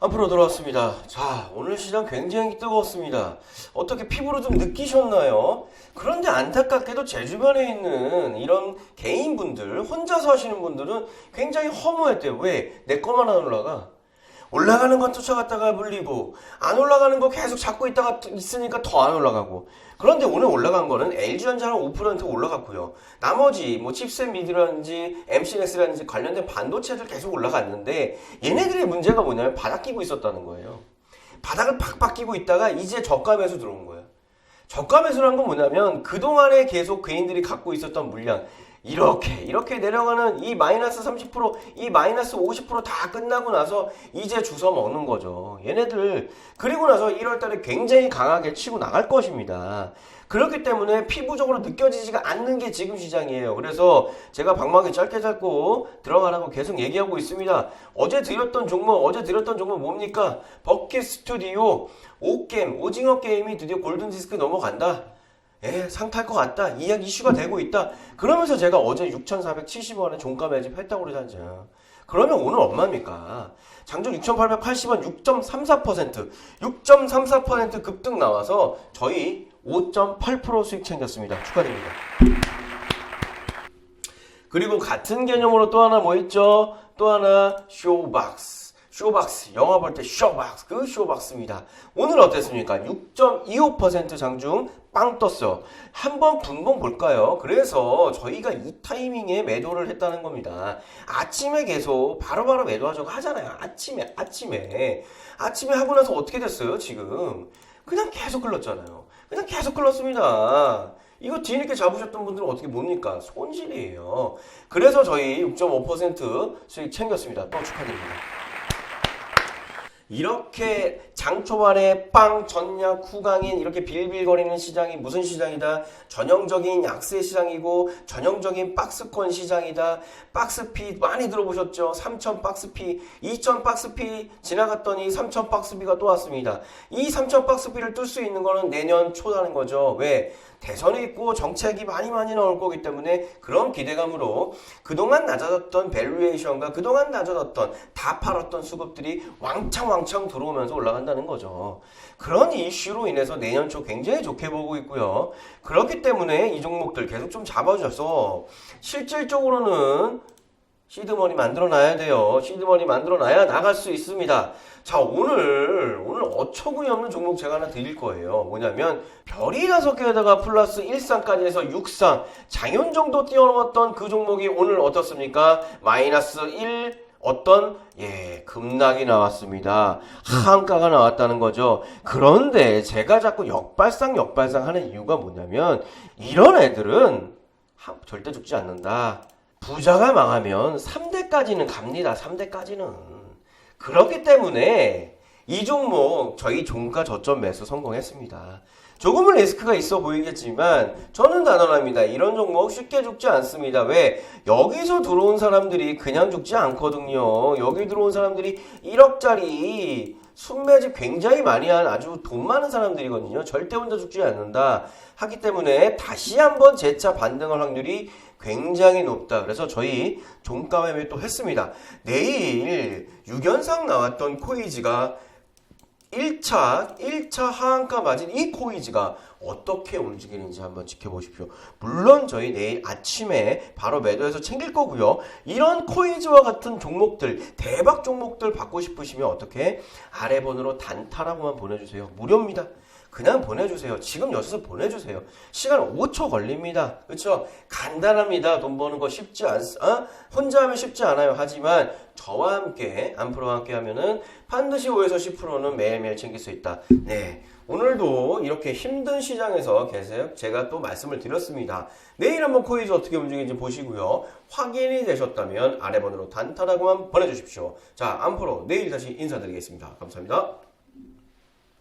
앞으로 돌아왔습니다. 자, 오늘 시장 굉장히 뜨거웠습니다. 어떻게 피부로 좀 느끼셨나요? 그런데 안타깝게도 제 주변에 있는 이런 개인분들, 혼자서 하시는 분들은 굉장히 허무했대요. 왜? 내 거만 안 올라가? 올라가는 건 쫓아갔다가 물리고 안 올라가는 거 계속 잡고 있다가 있으니까 더 안 올라가고. 그런데 오늘 올라간 거는 LG전자는 5% 올라갔고요. 나머지 뭐 칩셋 미드라든지 MCNS라든지 관련된 반도체들 계속 올라갔는데 얘네들의 문제가 뭐냐면 바닥 끼고 있었다는 거예요. 바닥을 팍팍 끼고 있다가 이제 저가 매수 들어온 거예요. 저가 매수란 건 뭐냐면 그동안에 계속 개인들이 갖고 있었던 물량 이렇게 이렇게 내려가는 이 마이너스 30%이 마이너스 50%다 끝나고 나서 이제 주워 먹는 거죠. 얘네들 그리고 나서 1월 달에 굉장히 강하게 치고 나갈 것입니다. 그렇기 때문에 피부적으로 느껴지지가 않는 게 지금 시장이에요. 그래서 제가 방망이 짧게 잡고 들어가라고 계속 얘기하고 있습니다. 어제 드렸던 종목, 어제 드렸던 종목 뭡니까? 버킷 스튜디오, 오게임, 오징어 게임이 드디어 골든 디스크 넘어간다. 예, 상탈 것 같다. 이야기 이슈가 되고 있다. 그러면서 제가 어제 6,470원에 종가 매집했다고 그러잖아요. 그러면 오늘 얼마입니까? 장중 6,880원 6.34% 6.34% 급등 나와서 저희 5.8% 수익 챙겼습니다. 축하드립니다. 그리고 같은 개념으로 또 하나 뭐 있죠? 또 하나 쇼박스. 쇼박스. 영화 볼 때 쇼박스. 그 쇼박스입니다. 오늘 어땠습니까? 6.25% 장중 빵 떴어요. 한번 분봉 볼까요? 그래서 저희가 이 타이밍에 매도를 했다는 겁니다. 아침에 계속 바로 바로 매도하자고 하잖아요. 아침에, 아침에. 아침에 하고 나서 어떻게 됐어요, 지금? 그냥 계속 흘렀잖아요. 그냥 계속 흘렀습니다. 이거 뒤늦게 잡으셨던 분들은 어떻게 뭡니까? 손실이에요. 그래서 저희 6.5% 수익 챙겼습니다. 또 축하드립니다. 이렇게 장 초반에 빵 전략 후강인 이렇게 빌빌거리는 시장이 무슨 시장이다? 전형적인 약세 시장이고 전형적인 박스권 시장이다. 박스피 많이 들어보셨죠? 3천 박스피, 2천 박스피 지나갔더니 3천 박스피가 또 왔습니다. 이 3천 박스피를 뚫 수 있는 거는 내년 초라는 거죠. 왜? 대선이 있고 정책이 많이 많이 나올 거기 때문에 그런 기대감으로 그동안 낮아졌던 밸류에이션과 그동안 낮아졌던 다 팔았던 수급들이 왕창 왕창 들어오면서 올라간다는 거죠. 그런 이슈로 인해서 내년 초 굉장히 좋게 보고 있고요. 그렇기 때문에 이 종목들 계속 좀 잡아줘서 실질적으로는 시드머니 만들어 놔야 돼요. 시드머니 만들어 놔야 나갈 수 있습니다. 자, 오늘, 오늘 어처구니 없는 종목 제가 하나 드릴 거예요. 뭐냐면, 별이 다섯 개에다가 플러스 1상까지 해서 6상, 장윤 정도 뛰어넘었던 그 종목이 오늘 어떻습니까? 마이너스 1, 어떤 예 급락이 나왔습니다. 한가가 나왔다는 거죠. 그런데 제가 자꾸 역발상 역발상 하는 이유가 뭐냐면 이런 애들은 하- 절대 죽지 않는다. 부자가 망하면 3대까지는 갑니다. 3대까지는. 그렇기 때문에 이 종목 저희 종가 저점 매수 성공했습니다. 조금은 리스크가 있어 보이겠지만 저는 단언합니다. 이런 종목 쉽게 죽지 않습니다. 왜? 여기서 들어온 사람들이 그냥 죽지 않거든요. 여기 들어온 사람들이 1억짜리 순매집 굉장히 많이 한 아주 돈 많은 사람들이거든요. 절대 혼자 죽지 않는다. 하기 때문에 다시 한번 재차 반등할 확률이 굉장히 높다. 그래서 저희 종가 매매 또 했습니다. 내일 유견상 나왔던 코이지가 1차, 1차 하한가 맞은 이 코이즈가 어떻게 움직이는지 한번 지켜보십시오. 물론 저희 내일 아침에 바로 매도해서 챙길 거고요. 이런 코이즈와 같은 종목들, 대박 종목들 받고 싶으시면 어떻게 아래 번호로 단타라고만 보내주세요. 무료입니다. 그냥 보내주세요. 지금 여기서 보내주세요. 시간 5초 걸립니다. 그렇죠? 간단합니다. 돈 버는 거 쉽지 않, 어? 혼자 하면 쉽지 않아요. 하지만 저와 함께, 안프로와 함께 하면은 반드시 5에서 10%는 매일매일 챙길 수 있다. 네. 오늘도 이렇게 힘든 시장에서 계세요. 제가 또 말씀을 드렸습니다. 내일 한번 코이즈 어떻게 움직이는지 보시고요. 확인이 되셨다면 아래 번호로 단타라고만 보내주십시오. 자, 안프로 내일 다시 인사드리겠습니다. 감사합니다.